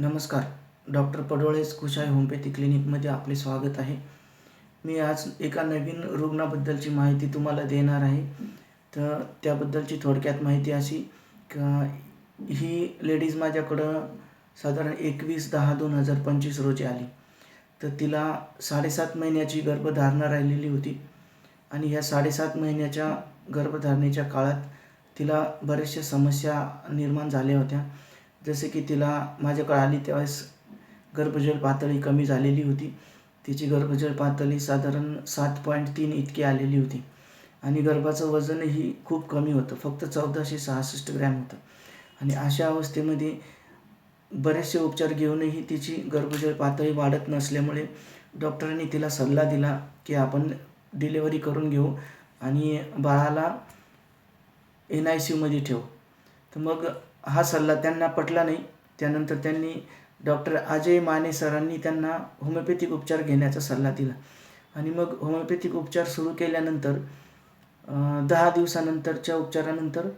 नमस्कार. डॉक्टर पडोळेस कुशाई होमपॅथी क्लिनिकमध्ये आपले स्वागत आहे. मी आज एका नवीन रुग्णाबद्दलची माहिती तुम्हाला देणार आहे. तर त्याबद्दलची थोडक्यात माहिती अशी का ही लेडीज माझ्याकडं साधारण एकवीस दहा दोन हजार पंचवीस रोजी आली. तर तिला साडेसात महिन्याची गर्भधारणा राहिलेली होती. आणि ह्या साडेसात महिन्याच्या गर्भधारणेच्या काळात तिला बऱ्याचशा समस्या निर्माण झाल्या होत्या. जसे की तिला माझ्याकडे आली त्यावेळेस गर्भजल पातळी कमी झालेली होती. तिची गर्भजल पातळी साधारण सात पॉईंट तीन इतकी आलेली होती. आणि गर्भाचं वजनही खूप कमी होतं. फक्त चौदाशे सहासष्ट ग्रॅम होतं. आणि अशा अवस्थेमध्ये बरेचसे उपचार घेऊनही तिची गर्भजल पातळी वाढत नसल्यामुळे डॉक्टरांनी तिला सल्ला दिला की आपण डिलेवरी करून घेऊ आणि बाळाला एन आय सीमध्ये ठेवू. तर मग हा सल्ला त्यांना पटला नाही. त्यानंतर त्यांनी डॉक्टर अजय माने सरांनी त्यांना होमिओपॅथिक उपचार घेण्याचा सल्ला दिला. आणि मग होमिओपॅथिक उपचार सुरू केल्यानंतर दहा दिवसानंतरच्या उपचारानंतर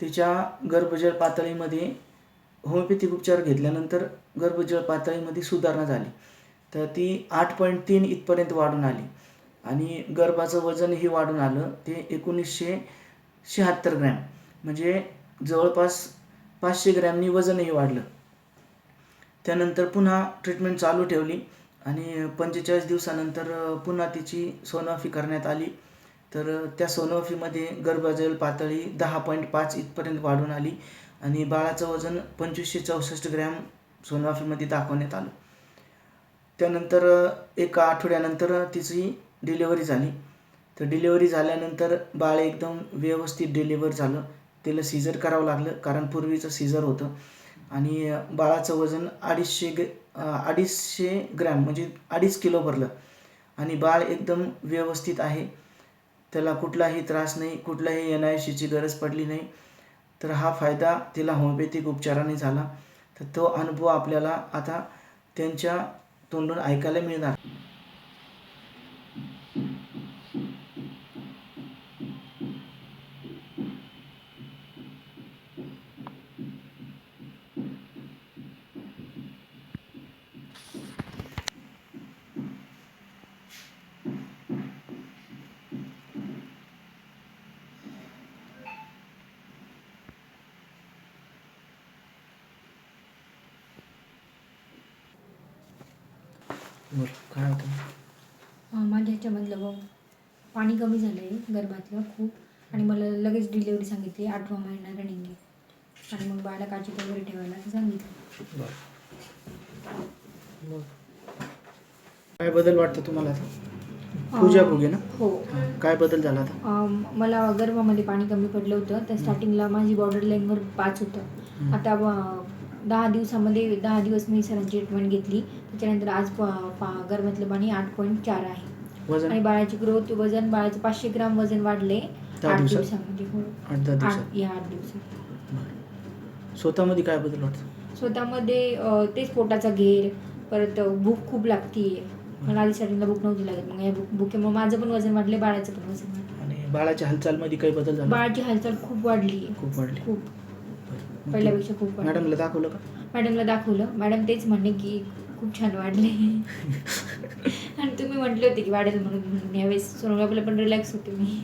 तिच्या गर्भजल पातळीमध्ये होमिओपॅथिक उपचार घेतल्यानंतर गर्भजल पातळीमध्ये सुधारणा झाली. तर ती आठ पॉईंट तीन इथपर्यंत वाढून आली. आणि गर्भाचं वजनही वाढून आलं. ते एकोणीसशे शहात्तर ग्रॅम. म्हणजे जवळपास पाचशे ग्रॅमनी वजनही वाढलं. त्यानंतर पुन्हा ट्रीटमेंट चालू ठेवली आणि पंचेचाळीस दिवसानंतर पुन्हा तिची सोनोग्राफी करण्यात आली. तर त्या सोनोग्राफीमध्ये गर्भजल पातळी दहा पॉईंट पाच इथपर्यंत वाढून आली आणि बाळाचं वजन पंचवीसशे चौसष्ट ग्रॅम सोनोग्राफीमध्ये दाखवण्यात आलं. त्यानंतर एका आठवड्यानंतर तिची डिलेवरी झाली. तर डिलेवरी झाल्यानंतर बाळ एकदम व्यवस्थित डिलिव्हर झालं. तिला सीझर करावं लागलं कारण पूर्वीचं सीझर होतं. आणि बाळाचं वजन अडीचशे ग अडीचशे ग्रॅम म्हणजे अडीच किलो भरलं. आणि बाळ एकदम व्यवस्थित आहे. त्याला कुठलाही त्रास नाही कुठलाही एन आय सीची गरज पडली नाही. तर हा फायदा तिला होमिओपॅथिक उपचाराने झाला. तर तो अनुभव आपल्याला आता त्यांच्या तोंडून ऐकायला मिळणार. काय होतं? माझ्या ह्याच्यामधलं व पाणी कमी झालं आहे गर्भातलं खूप. आणि मला लगेच डिलेवरी सांगितली आठवा महिना रनिंग आहे. आणि मग बाळाला काळजीत वगैरे ठेवायला सांगितलं. बरं. काय बदल वाटतं तुम्हाला आता? पूजा भोगे ना? हो. काय बदल झाला आता? मला गर्भामध्ये पाणी कमी पडलं होतं. तर स्टार्टिंगला माझी बॉर्डर लाईनवर पाच होतं. आता दहा दिवसामध्ये दहा दिवस मी सरांची ट्रीटमेंट घेतली. त्याच्यानंतर आज गर्भातलं पाणी आठ पॉईंट चार आहे. आणि बाळाची ग्रोथ वजन बाळाचं पाचशे ग्राम वजन वाढले आठ? दिवसामध्ये हो. आठ या दिवसात. स्वतःमध्ये काय बदल वाटतं? स्वतःमध्ये तेच पोटाचा घेर परत भूक खूप लागते मला आधी स्टार्टिंगला भूक नव्हती लागत. मग या भूक भुकेमुळे माझं पण वजन वाढले बाळाचं पण वजन वाढलं आणि बाळाच्या हालचालमध्ये काही बदल झाला? बाळाची हालचाल खूप वाढली खूप वाढले. खूप. पहिल्यापेक्षा खूप वाढली. मॅडमला दाखवलं का? मॅडमला दाखवलं. मॅडम तेच म्हणणे की खूप छान वाढले. आणि तुम्ही म्हटले होते की वाढेल म्हणून. म्हणून यावेळेस सोनोग्राफीला पण रिलॅक्स होते मी.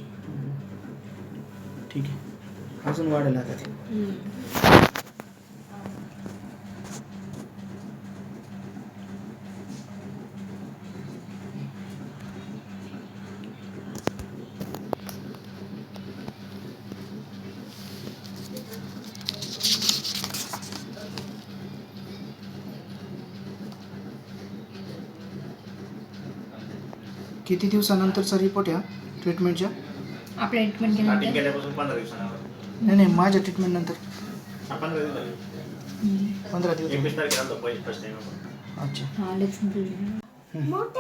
ठीक आहे. अजून वाढेल आता ते. किती दिवसानंतरचा रिपोर्ट या ट्रीटमेंटच्या आपल्या ट्रीटमेंट स्टार्टिंग केल्यानंतर केल्यापासून पंधरा दिवसानंतर. नाही नाही माझ्या ट्रीटमेंट नंतर. हा, पंधरा दिवस झाले. हम्म. पंधरा दिवस एकवीस तारखेला आलतो पहिली फर्स्ट टाइम अच्छा. हा लक्ष्मी.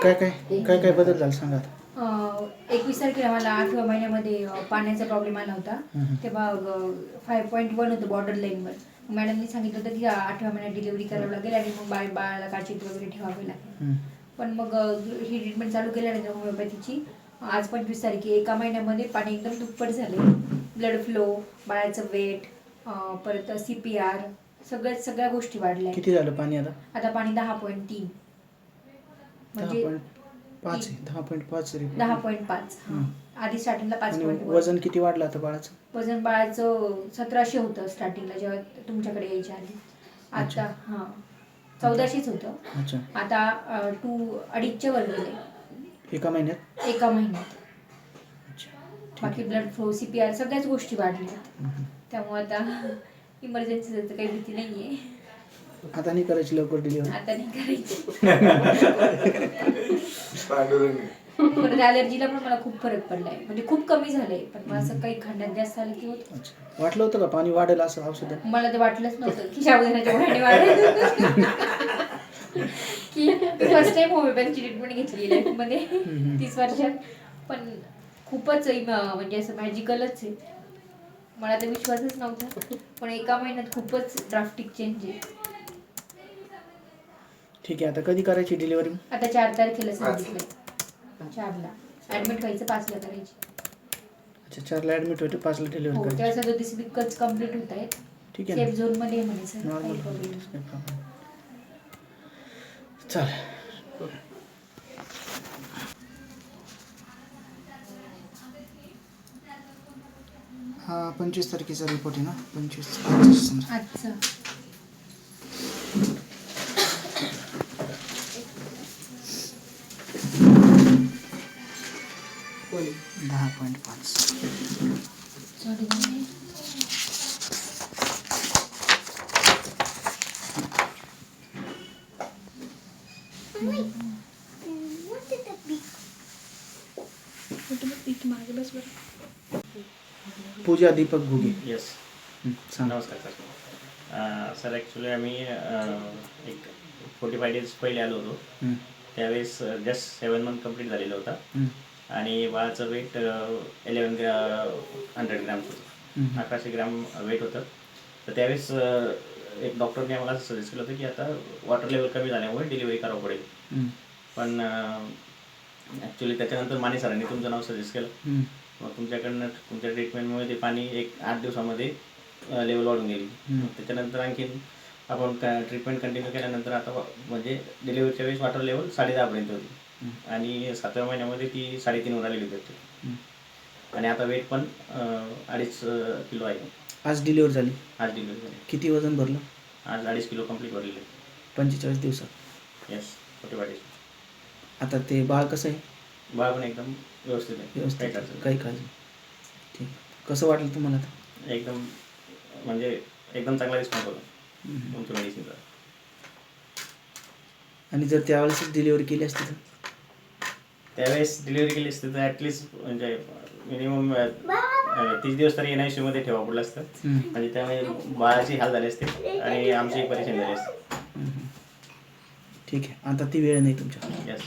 काय काय काय काय बदल झाला सांगा आता. एकवीस तारखेला मला आठव्या महिन्यामध्ये अ, पाण्याचा प्रॉब्लेम आला होता. हम्म. तेव्हा फाय पॉईंट वन होतं बॉर्डर लाईनवर मॅडमनी सांगितलं होतं की आठव्या महिन्यात डिलिव्हरी करावं लागेल आणि मग बाळ बाळाला काचीत वगैरे ठेवावे लागेल. पण मग ही ट्रीटमेंट चालू केल्यानंतर होमिओपॅथीची आज पंचवीस तारखे एका महिन्यामध्ये पाणी एकदम दुप्पट झाले. ब्लड फ्लो बाळाचं वेट परत सी पी आर सगळ्या सगळ्या गोष्टी वाढल्या. किती झालं पाणी आता? आता पाणी दहा पॉईंट तीन. म्हणजे पाच दहा पॉईंट पाच. दहा पॉईंट पाच. आधी स्टार्टिंगला पाच पॉईंट वजन किती वाढलं आता बाळाचं? वजन बाळाचं सतराशे होतं स्टार्टिंगला जेव्हा तुमच्याकडे यायच्या आधी. आता हा. चौदाशेच होतं. अच्छा. आता टू अडीचच्या वर गेले. एका महिन्यात? एका महिन्यात. बाकी blood flow C P R सगळ्याच गोष्टी वाढल्यात हम्म. त्यामुळे आता इमर्जन्सीचं तर काही भीती नाहीये. आता नाही करायची लवकर डिलिव्हरी आता नाही करायची. परत ॲलर्जीला पण मला खूप फरक पडलाय. म्हणजे खूप कमी झालंय पण मला असं काही खाण्यात जास्त आलं की होत. अच्छा. वाटलं होतं का पाणी वाढेल असं औषध? मला ते वाटलंच नव्हतं की शाबुदानाच्या गोळ्याने वाढेल. की फर्स्ट टाइम होमिओपॅथीची ट्रीटमेंट घेतली लाईफमध्ये. तीस वर्षात. पण खूपच म्हणजे असं मॅजिकलच आहे. मला तर विश्वासच नव्हता. पण एका महिन्यात खूपच ड्राफ्टिक चेंज आहे. ठीक आहे आता कधी करायची डिलिव्हरी आता चार तारखेला सांगितलंय. चारला. ऍडमिट व्हायचं पाचला करायची. अच्छा चारला ॲडमिट होते पाचला हो डिलिव्हरी तेव्हा सगळं दिस विकच कंप्लीट होत आहेत ठीक आहे सेफ झोनमध्ये आहे म्हणे सर नॉर्मल काही नाही. चालेल. हा पंचवीस तारखेचा रिपोर्ट आहे ना? पंचवीस पंचवीस समजा. अच्छा. दहा पॉईंट पाच. पूजा दीपक घुगे. येस नमस्कार सर. सर ॲक्च्युली आम्ही एक फोर्टी फाय डेज पहिले आलो होतो. त्यावेळेस जस्ट सेवन मंथ कंप्लीट झालेला होता. आणि बाळाचं वेट इलेवन ग्रा हंड्रेड ग्रॅम्स होतं. अकराशे ग्रॅम वेट होतं. तर त्यावेळेस एक डॉक्टरने आम्हाला सजेस्ट केलं होतं की आता वॉटर लेवल कमी झाल्यामुळे डिलिव्हरी करावं पडेल. पण ॲक्च्युली त्याच्यानंतर माने सरांनी तुमचं नाव सजेस्ट केलं. हं, मग तुमच्याकडनं तुमच्या ट्रीटमेंटमुळे ते पाणी एक आठ दिवसामध्ये लेवल वाढून गेली. त्याच्यानंतर आणखीन आपण ट्रीटमेंट कंटिन्यू केल्यानंतर आता म्हणजे डिलिव्हरीच्या वेळेस वॉटर लेवल साडे दहापर्यंत होती. आणि सातव्या महिन्यामध्ये ती साडेतीनवर आलेली होती. आणि आता वेट पण अडीच किलो आहे. आज डिलिव्हरी झाली? आज डिलिव्हरी झाली. किती वजन भरलं? आज अडीच किलो कंप्लीट भरलेले पंचेचाळीस दिवसात. येस फोर्टी फाय आता ते बाळ कसं आहे? बाळ पण एकदम व्यवस्थित आहे. व्यवस्थित काही काळजी ठीक कसं वाटलं तुम्हाला आता. एकदम म्हणजे एकदम चांगला रिस्पॉन्स होता. तुमच्या मेडिसिनचा आणि जर त्यावेळेसच डिलिव्हरी केली असती तर? त्यावेळेस डिलिव्हरी केली असती तर ॲटलिस्ट म्हणजे मिनिमम तीस दिवस तरी एन आयमध्ये ठेवा पडलं असतं. म्हणजे त्यामुळे बाळाची हाल झाले असते आणि आमची परेशान झाली असते. ठीक आहे. आता ती वेळ नाही तुमच्या. यस